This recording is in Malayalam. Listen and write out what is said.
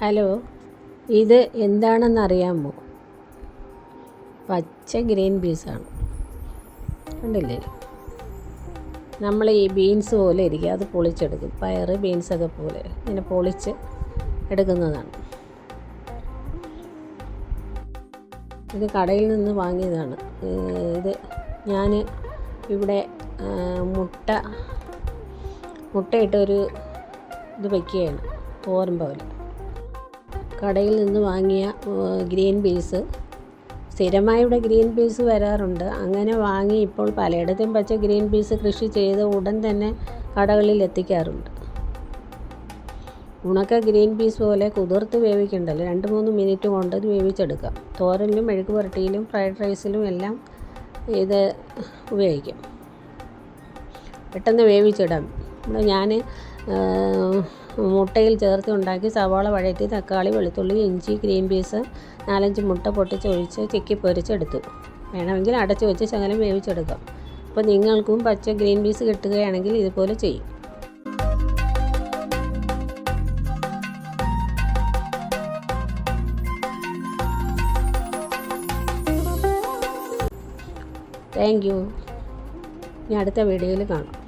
ഹലോ ഇത് എന്താണെന്ന് അറിയാമോ പച്ച ഗ്രീൻ പീസാണ്. കണ്ടില്ലേ? നമ്മൾ ഈ ബീൻസ് പോലെ ഇരിക്കുക അത് പൊളിച്ചെടുക്കും. പയർ ബീൻസൊക്കെ പോലെ ഇങ്ങനെ പൊളിച്ച് എടുക്കുന്നതാണ്. ഇത് കടയിൽ നിന്ന് വാങ്ങിയതാണ്. ഇത് ഞാൻ ഇവിടെ ആ, മുട്ട മുട്ടയിട്ടൊരു ഇത് വയ്ക്കുകയാണ് തോരൻ പോലെ. കടയിൽ നിന്ന് വാങ്ങിയ ഗ്രീൻ പീസ്. സ്ഥിരമായി ഇവിടെ ഗ്രീൻ പീസ് വരാറുണ്ട്. അങ്ങനെ വാങ്ങി ഇപ്പോൾ പലയിടത്തും പച്ച ഗ്രീൻ പീസ് കൃഷി ചെയ്ത് ഉടൻ തന്നെ കടകളിൽ എത്തിക്കാറുണ്ട്. ഉണക്ക ഗ്രീൻ പീസ് പോലെ കുതിർത്ത് വേവിക്കണ്ടല്ലോ. രണ്ട് മൂന്ന് മിനിറ്റ് കൊണ്ട് വേവിച്ചെടുക്കാം. തോരനിലും മെഴുക്ക് പുരട്ടിയിലും ഫ്രൈഡ് റൈസിലും എല്ലാം ഇത് ഉപയോഗിക്കാം. പെട്ടെന്ന് വേവിച്ചിടാം. ഞാൻ മുട്ടയിൽ ചേർത്ത് ഉണ്ടാക്കി സവാള വഴറ്റി തക്കാളി വെളുത്തുള്ളി ഇഞ്ചി ഗ്രീൻ പീസ് നാലഞ്ച് മുട്ട പൊട്ടിച്ചൊഴിച്ച് ചിക്കി പൊരിച്ചെടുത്തു. വേണമെങ്കിൽ അടച്ചു വെച്ച് ശകലം വേവിച്ചെടുക്കാം. അപ്പോൾ നിങ്ങൾക്കും പച്ച ഗ്രീൻ പീസ് കിട്ടുകയാണെങ്കിൽ ഇതുപോലെ ചെയ്യും. Thank you. ഇനി അടുത്ത വീഡിയോയിൽ കാണാം.